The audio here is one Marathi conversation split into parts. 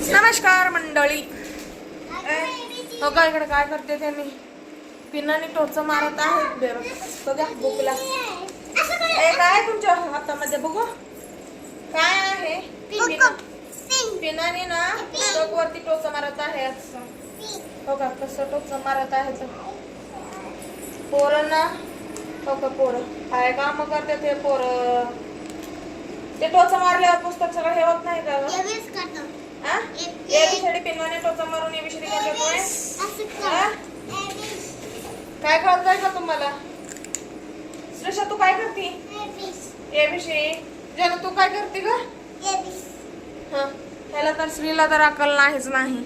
नमस्कार मंडळी. हो का इकडे काय करते त्यांनी? पिनाने टोच मारत आहेत बेर बघा बुकला. ए काय तुमच्या हातामध्ये? बघू. काय आहे? पिना- पिनाने ना पुस्तक वरती टोच मारत आहे असं. हो का कसं टोच मारत आहे पोरं ना हो का पोरं. काय काम करते ते पोरं? ते टोच मारल्यावर पुस्तक सगळं हे होत नाही का हा? एबीसीडी पिनवाने टोचा मारून करतोय हा? काय कळतंय का तुम्हाला? श्रेषा तू काय करते? एबीसी जन तू काय करते ग? हा. ह्याला तर श्रीला तर अकल नाहीच नाही.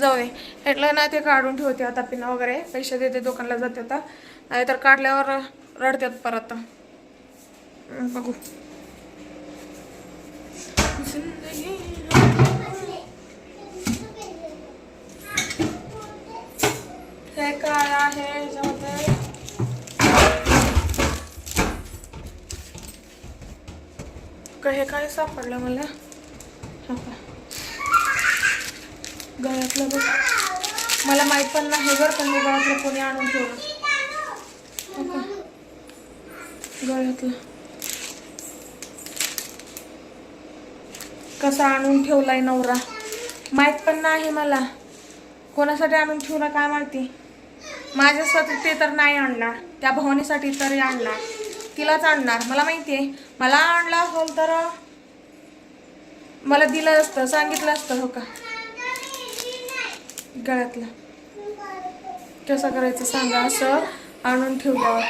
जाऊ दे. हेटलं ना ते काढून ठेवते आता पिना वगैरे. पैसे देते दुकानला जाते आता. नाही तर काढल्यावर रडतात परत. बघू. हे काय आहे ह्याच्यामध्ये का- हे काय सापडलं मला का. गळ्यातलं बघ मला माहीत पण नाही बरं पण मी गळ्यातलं कोणी आणून ठेवलं हो का? गळ्यातलं कसा आणून ठेवलाय नवरा? माहीत पण नाही मला. कोणासाठी आणून ठेवला काय माहिती? माझ्यासाठी ते तर नाही आणणार. त्या भवानीसाठी तरी आणणार. तिलाच आणणार. मला माहिती आहे मला आणला असेल तर मला दिलं असतं सांगितलं असतं हो का? गळ्यातलं. कसं करायचं सांगा असं आणून ठेवल्यावर.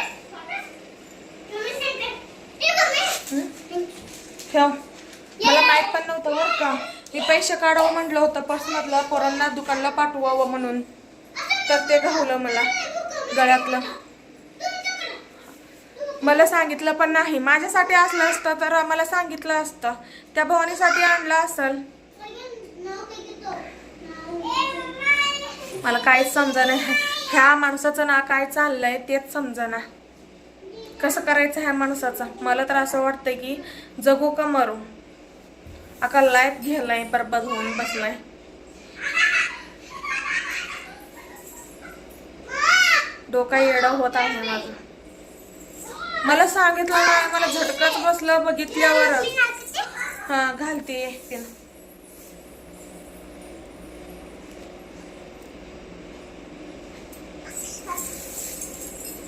ठेव. नव्हतं बरं का. हे पैसे काढावं म्हटलं होतं पर्समधलं पोरांना दुकानला पाठवावं म्हणून. तर ते घावलं मला गळ्यातलं. मला सांगितलं पण नाही. माझ्यासाठी असलं असतं तर मला सांगितलं असतं. त्या भवानीसाठी आणलं असल. मला काहीच समजा ह्या माणसाचं ना काय चाललंय तेच समजना कसं करायचं ह्या माणसाचं? मला तर असं वाटतं की जगू का मरू? अका लाईफ घ्यायलाय बरबाद होऊन बसलाय. डोका येडा होत आहे माझं. मला सांगितलं नाही मला झटकाच बसलं बघितल्यावर. हा घालते एकटीन.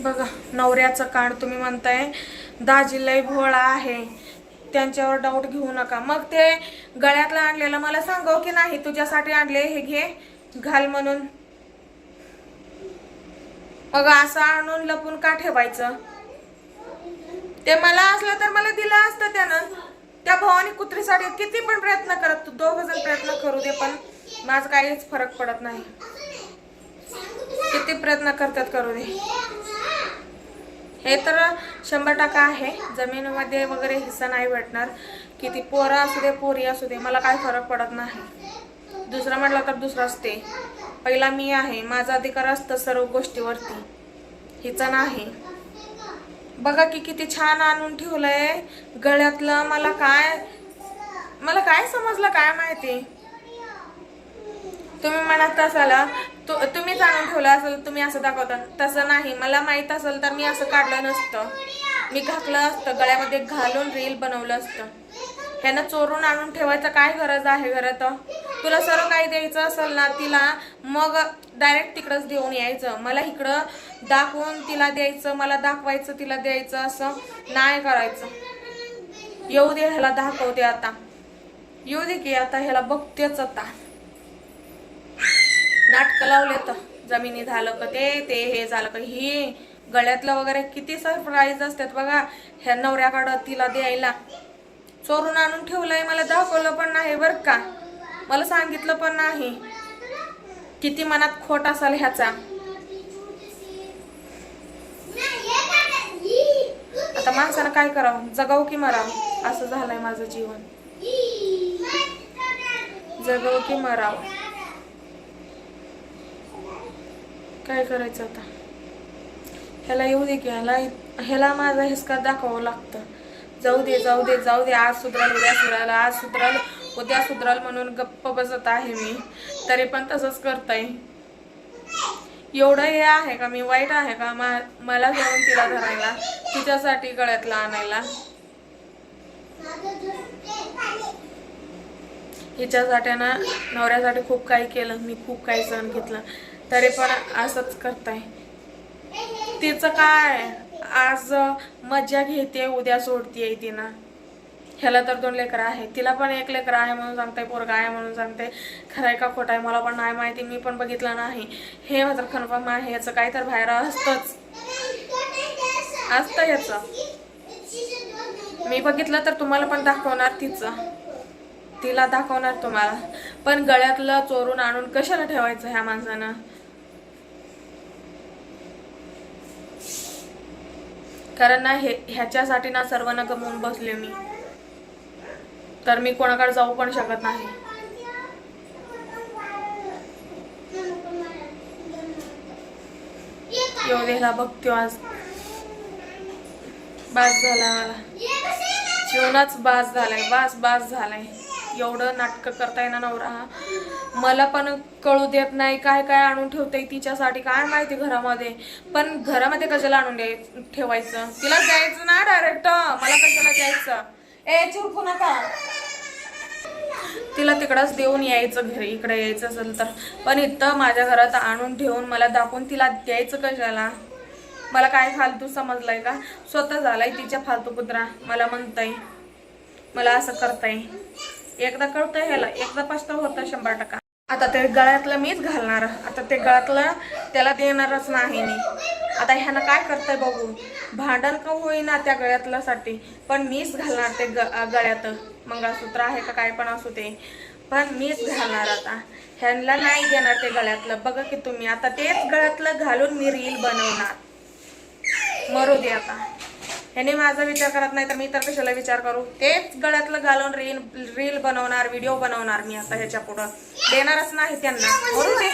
बघा नवऱ्याचं कान तुम्ही म्हणताय दाजी भोळा आहे. त्यांच्यावर डाऊट घेऊ नका. मग ते गळ्यातलं आणलेलं मला सांगव की नाही तुझ्यासाठी आणले हे घे घाल म्हणून. मग असं आणून लपून का ठेवायचं? ते मला असलं तर मला दिलं असतं त्यानं. त्या भावानी कुत्रीसाठी किती पण प्रयत्न करत तू दोघ जण प्रयत्न करू दे पण माझं काहीच फरक पडत नाही. किती प्रयत्न करतात करू दे. हे तर शंभर टक्का आहे. जमिनीमध्ये वगैरे हिस्सा नाही भेटणार. किती पोरं असू दे पोरी असू दे मला काय फरक पडत नाही. दुसरं म्हटलं तर दुसरं असते. पहिला मी आहे माझा अधिकार असतं सर्व गोष्टीवरती. हिचा नाही. बघा की किती छान आणून ठेवलंय. गळ्यातलं मला काय मला काय समजलं काय माहिती? तुम्ही म्हणत असाला तु तुम्हीच आणून ठेवलं असेल तुम्ही असं दाखवता. तसं नाही. मला माहीत असेल तर मी असं काढलं नसतं. मी घातलं असतं. गळ्यामध्ये घालून रील बनवलं असतं. ह्यानं चोरून आणून ठेवायचं काय गरज आहे घरात तुला सर्व काही द्यायचं असेल ना तिला मग डायरेक्ट तिकडंच देऊन यायचं. मला इकडं दाखवून तिला द्यायचं मला दाखवायचं तिला द्यायचं असं नाही करायचं. येऊ दे ह्याला दाखवते आता. येऊ दे की आता ह्याला बघतेच आता. नाटकं लावले तर. जमिनी झालं का ते ते हे झालं का हे गळ्यातलं वगैरे किती सरप्राईज असतात बघा. ह्या नवऱ्याकडं तिला द्यायला. चोरून आणून ठेवलंय मला दाखवलं पण नाही बर का. मला सांगितलं पण नाही. किती मनात खोट असाल ह्याचा. आता माणसानं काय करावं? जगाव की मराव? असं झालंय माझं जीवन. जगाव की मराव? काय करायचं आता? ह्याला येऊ दे की ह्याला ह्याला माझा हिसका दाखवावं लागतं. जाऊ दे जाऊ दे जाऊ दे आज सुधराल उद्या सुधराल आज सुधराल उद्या सुधरल म्हणून गप्प बसत आहे मी. तरी पण तसंच करताय. एवढं हे आहे का? मी वाईट आहे का? मा- मला घेऊन तिला धरायला तिच्यासाठी गळ्यातला आणायला. हिच्यासाठी ना नवऱ्यासाठी खूप काही केलं. मी खूप काही सहन घेतलं. तरी पण असंच करताय. तिचं काय? आज मज्जा घेते उद्या सोडतीये तिनं. ह्याला तर दोन लेकरं आहे तिला पण एक लेकरं आहे म्हणून सांगते पोरगा आहे म्हणून सांगते खरं आहे का खोट आहे? मला पण नाही माहिती मी पण बघितलं नाही. हे मात्र कन्फर्म आहे याचं काही तर बाहेर असतंच. असतं याचं मी बघितलं तर तुम्हाला पण दाखवणार तिचं. तिला दाखवणार तुम्हाला. पण गळ्यातलं चोरून आणून कशाला ठेवायचं ह्या माणसानं? कारण ना हे ह्याच्यासाठी ना सर्वांना गमवून बसले मी. तर मी कोणाकडे जाऊ पण शकत नाही. येऊ देला बघतो आज. बास झाला मला. जीवनाच बास झालाय बास बास झालाय. एवढं नाटकं करताय ना नवरा हा. मला पण कळू देत नाही काय काय आणून ठेवते तिच्यासाठी काय माहिती घरामध्ये. पण घरामध्ये कशाला आणून द्याय ठेवायचं? तिला द्यायचं ना डायरेक्ट मला कशाला द्यायचं. ए चिरकू नका. तिला तिकडंच देऊन यायचं घरी इकडे यायचं असेल तर. पण इथं माझ्या घरात आणून ठेवून मला दाखवून तिला द्यायचं कशाला? मला काय फालतू समजलंय का? स्वतः झालाय तिच्या फालतू कुत्रा मला म्हणताय. मला असं करताय. एकदा कळतंय ह्याला एकदा पस्ताव होतं शंभर टक्का. आता ते गळ्यातलं मीच घालणार आता ते गळ्यातलं त्याला देणारच नाही मी. आता ह्यानं काय करतंय बघू? भांडण का होईना त्या गळ्यातलं साठी पण मीच घालणार ते ग गळ्यात. मंगळसूत्र आहे का काय पण असू ते पण मीच घालणार आता. ह्यांना नाही देणार ते गळ्यातलं. बघा की तुम्ही. आता तेच गळ्यातलं घालून मी रील बनवणार. मरू दे आता. ह्याने माझा विचार करत नाही तर मी तर कशाला विचार करू? तेच गळ्यातलं घालून रील रील बनवणार व्हिडिओ बनवणार मी आता ह्याच्या पुढं. देणारच नाही त्यांना. बरोबर दे.